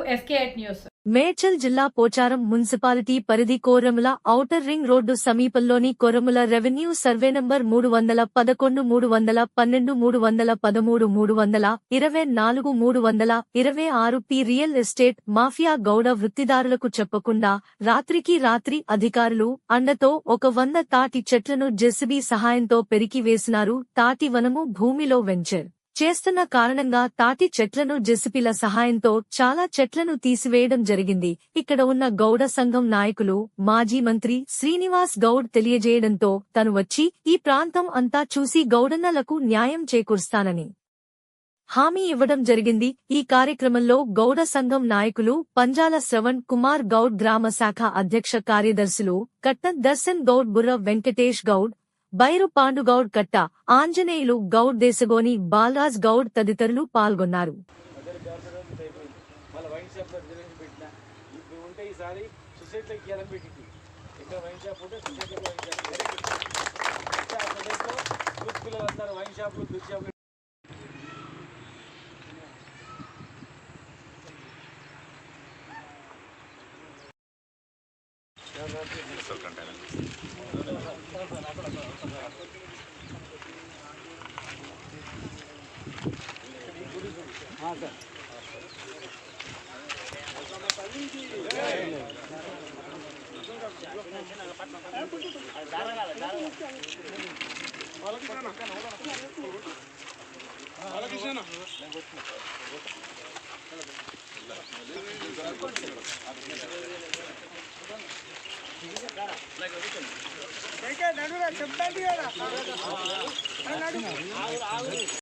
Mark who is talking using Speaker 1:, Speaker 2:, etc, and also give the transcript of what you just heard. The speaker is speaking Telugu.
Speaker 1: Fake news.
Speaker 2: మేడ్చల్ జిల్లా పోచారం మున్సిపాలిటీ పరిధి కోరముల ఔటర్ రింగ్ రోడ్డు సమీపంలోని కొరముల రెవెన్యూ సర్వే నంబర్ మూడు వందల పదకొండు మూడు వందల పన్నెండు మూడు వందల పదమూడు మూడు వందల ఇరవై నాలుగు మూడు వందల ఇరవై ఆరు P real estate mafia Gouda వృత్తిదారులకు చెప్పకుండా రాత్రికి రాత్రి అధికారులు అండతో ఒక వంద తాటి చెట్లను జెసిబీ సహాయంతో పెరికివేసినారు. తాటి వనము భూమిలో వెంచర్. చేస్తున్న కారణంగా తాటి చెట్లను జెసిపిల సహాయంతో చాలా చెట్లను తీసివేయడం జరిగింది. ఇక్కడ ఉన్న గౌడ సంఘం నాయకులు మాజీ మంత్రి శ్రీనివాస్ గౌడ్ తెలియజేయడంతో తను వచ్చి ఈ ప్రాంతం అంతా చూసి గౌడన్నలకు న్యాయం చేకూరుస్తానని హామీ ఇవ్వడం జరిగింది. ఈ కార్యక్రమంలో గౌడ సంఘం నాయకులు పంజాల శ్రవణ్ కుమార్ గౌడ్ గ్రామ శాఖ అధ్యక్ష కార్యదర్శులు కట్ట దర్శన్ గౌడ్ బుర్ర వెంకటేష్ గౌడ్ బైరు పాండుగౌడ్ కట్ట ఆంజనేయులు గౌడ్ దేశగోని బాలరాజ్ గౌడ్ తదితరులు పాల్గొన్నారు.
Speaker 3: గవర్నమెంట్ అయిపోయింది మళ్ళీ